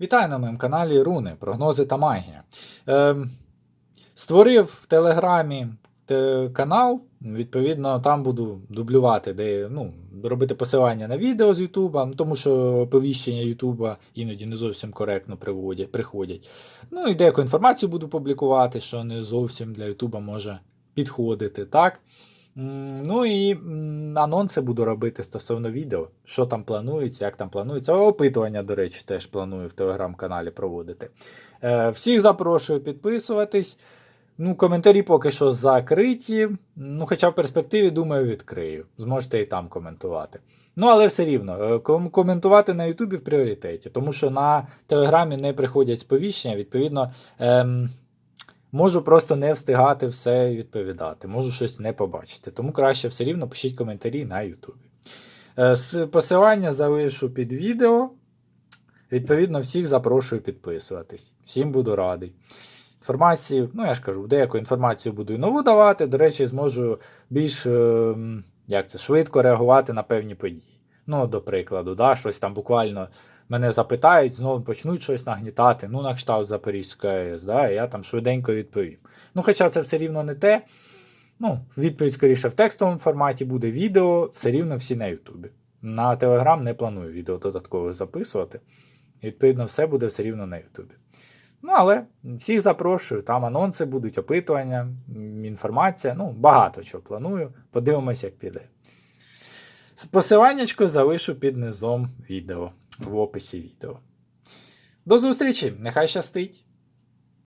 Вітаю на моєму каналі Руни, прогнози та магія. Ем, створив в Телеграмі те- канал, відповідно, там буду дублювати, де, ну, робити посилання на відео з Ютуба, тому що оповіщення Ютуба іноді не зовсім коректно приводять, приходять. Ну і деяку інформацію буду публікувати, що не зовсім для Ютуба може підходити. так? Ну і анонси буду робити стосовно відео, що там планується, як там планується. Опитування, до речі, теж планую в телеграм-каналі проводити. Е, всіх запрошую підписуватись. Ну, коментарі поки що закриті. Ну, хоча в перспективі, думаю, відкрию. Зможете і там коментувати. Ну, але все рівно, е, коментувати на Ютубі в пріоритеті, тому що на Телеграмі не приходять сповіщення, відповідно. Ем, Можу просто не встигати все відповідати, можу щось не побачити. Тому краще все рівно пишіть коментарі на Ютубі. Е, Посилання залишу під відео. Відповідно, всіх запрошую підписуватись. Всім буду радий. Інформацію, ну я ж кажу, деяку інформацію буду і нову давати. До речі, зможу більш е, як це, швидко реагувати на певні події. Ну, до прикладу, да, щось там буквально мене запитають, знову почнуть щось нагнітати, ну, на кшталт Запорізька АЕС, да, я там швиденько відповім. Ну, хоча це все рівно не те. Ну, відповідь, скоріше, в текстовому форматі буде відео, все рівно всі на Ютубі. На Телеграм не планую відео додаткових записувати. Відповідно, все буде все рівно на Ютубі. Ну, але всіх запрошую, там анонси будуть, опитування, інформація. Ну, багато чого планую. Подивимось, як піде. Посиланнячко залишу під низом відео в описі відео. До зустрічі! Нехай щастить!